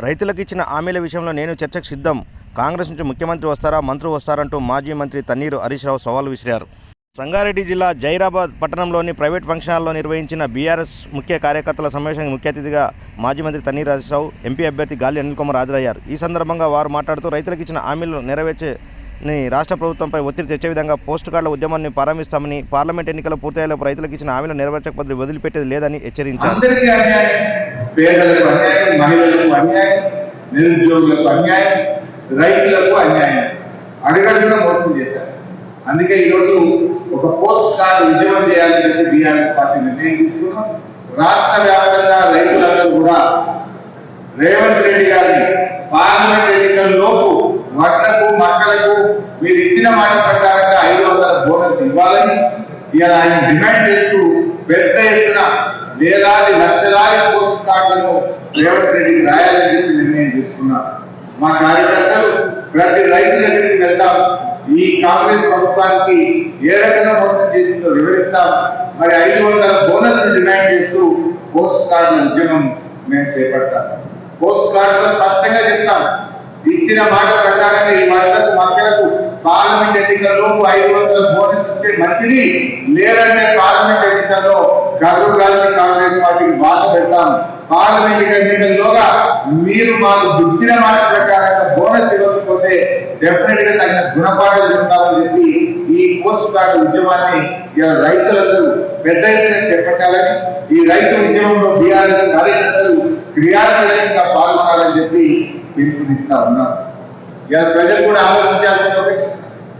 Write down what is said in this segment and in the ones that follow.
రైతులకు ఇచ్చిన హామీల విషయంలో నేను చర్చకు సిద్ధం. కాంగ్రెస్ నుంచి ముఖ్యమంత్రి వస్తారా మంత్రులు వస్తారంటూ మాజీ మంత్రి తన్నీరు హరీష్ రావు సవాల్ విసిరారు. సంగారెడ్డి జిల్లా జైరాబాద్ పట్టణంలోని ప్రైవేట్ ఫంక్షన్ హాల్లో నిర్వహించిన బీఆర్ఎస్ ముఖ్య కార్యకర్తల సమావేశానికి ముఖ్య అతిథిగా మాజీ మంత్రి తన్నీర్ హరీష్రావు ఎంపీ అభ్యర్థి గాలి అనిల్ కుమార్ హాజరయ్యారు. ఈ సందర్భంగా వారు మాట్లాడుతూ రైతులకు ఇచ్చిన హామీలను నెరవేర్చని రాష్ట్ర ప్రభుత్వంపై ఒత్తిడి తెచ్చే విధంగా పోస్ట్ కార్డుల ఉద్యమాన్ని ప్రారంభిస్తామని పార్లమెంట్ ఎన్నికలు పూర్తయ్యేలోపు రైతులకు ఇచ్చిన హామీలను నెరవేర్చకపోతే వదిలిపెట్టేది లేదని హెచ్చరించారు. పేదలకు అన్యాయం మహిళలకు అన్యాయం నిరుద్యోగులకు అన్యాయం రైతులకు అన్యాయం. అడుగడుగున మోసం చేశారు. అందుకే ఈరోజు ఒక పోస్ట్ కార్డు ఉద్యమం చేయాలని చెప్పి బీఆర్ఎస్ పార్టీ నిర్ణయం తీసుకున్నాం. రాష్ట్ర వ్యాప్తంగా రైతులందరూ కూడా రేవంత్ రెడ్డి గారిని పార్లమెంట్ ఎన్నికల్లోపు వడ్లకు మక్కలకు మీరు ఇచ్చిన మాట ప్రకారంగా ఐదు వందల బోనస్ ఇవ్వాలని ఇలా ఆయన డిమాండ్ చేస్తూ పెద్ద ఎత్తున వేలాది లక్షలాది పోస్ట్ కార్డులను రేవంత్ రెడ్డికి రాయాలని చెప్పి నిర్ణయం తీసుకున్నారు. మా కార్యకర్తలు ప్రతి రైతు దగ్గరికి వెళ్తాం. ఈ కాంగ్రెస్ ప్రభుత్వానికి ఏ రకంగా మోసం చేసిందో వివరిస్తాం. మరి ఐదు వందల బోనస్ డిమాండ్ చేస్తూ పోస్ట్ కార్డుల ఉద్యమం మేము చేపడతాం. పోస్ట్ కార్డులో స్పష్టంగా చెప్తాం. ఇచ్చిన మాట ప్రకారంగా ఈ వాళ్ళకు మక్కలకు పార్లమెంట్ ఎన్నికల్లో ఐదు వందల బోనస్ ఇస్తే మంచిది. లేదంటే పార్లమెంట్ ఎన్నికల్లో గర్వ గాల్చి కాంగ్రెస్ పార్టీకి బాధ పెడతాం. పార్లమెంట్ ఎన్నికల్లోగా మీరు మాకు ఇచ్చిన మాట ప్రకారంగా బోనస్ ఇవ్వకపోతే డెఫినెట్గా తగిన గుణపాఠం చెప్తామని చెప్పి ఈ పోస్ట్ కార్డు ఉద్యమాన్ని ఇలా రైతులందరూ పెద్ద ఎత్తున చేపట్టాలని ఈ రైతు ఉద్యమంలో బీఆర్ఎస్ కార్యకర్తలు క్రియాశీలంగా పాల్గొనాలని చెప్పి పిలుపునిస్తా ఉన్నారు ఇలా ప్రజలు కూడా ఆలోచించాల్సింది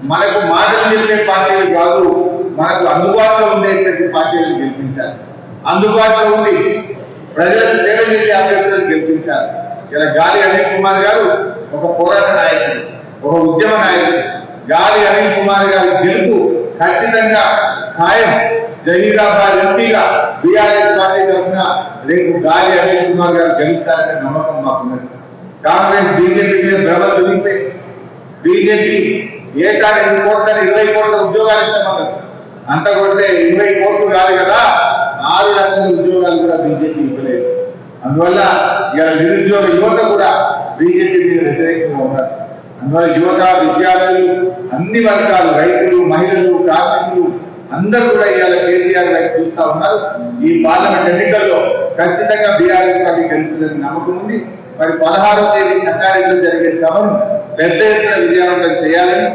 మనకు మాటలు చెప్పే పార్టీలు కాదు మనకు అందుబాటులో ఉండేటువంటి పార్టీలు గెలిపించాలి. అందుబాటులో ఉండి ప్రజలకు సేవ చేసే అభ్యర్థులను గెలిపించాలి. ఇలా గాలి అనిల్ కుమార్ గారు ఒక పోరాట నాయకుడు ఒక ఉద్యమ నాయకుడు. గాలి అనిల్ కుమార్ గారి గెలుపు ఖచ్చితంగా ఖాయం. జహీరాబాద్ ఎంపీగా బీఆర్ఎస్ పార్టీ తరఫున రేపు గాలి అనిల్ కుమార్ గారు గెలుస్తారనే నమ్మకం మాకున్నది కాంగ్రెస్ బీజేపీ మీద భ్రమ దొరికితే బీజేపీ ఏటాది ఎన్ని కోట్ల ఇరవై కోట్ల ఉద్యోగాలు ఇస్తామన్నారు అంత కొడితే ఇరవై కోట్లు కాదు కదా ఆరు లక్షల ఉద్యోగాలు కూడా బీజేపీ ఇవ్వలేదు. అందువల్ల ఇలా నిరుద్యోగ యువత కూడా బీజేపీ మీద వ్యతిరేకంగా ఉన్నారు. అందువల్ల యువత విద్యార్థులు అన్ని వర్గాలు రైతులు మహిళలు కార్మికులు అందరూ కూడా ఇవాళ కేసీఆర్ గారికి చూస్తా ఉన్నారు. ఈ పార్లమెంట్ ఎన్నికల్లో ఖచ్చితంగా బీఆర్ఎస్ పార్టీ గెలుస్తుందని నమ్మకం ఉంది. మరి పదహారవ తేదీ సకాలంలో జరిగే సభను పెద్ద ఎత్తున విజయవంతం చేయాలని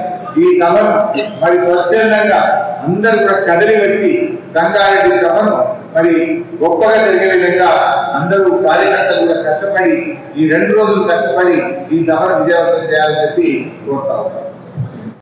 ఈ సభను మరి స్వచ్ఛందంగా అందరూ కూడా కదిలి వచ్చి సంగారెడ్డి సభను మరి గొప్పగా జరిగే విధంగా అందరూ కార్యకర్తలు కూడా కష్టపడి ఈ రెండు రోజులు కష్టపడి ఈ సభను విజయవంతం చేయాలని చెప్పి కోరుతా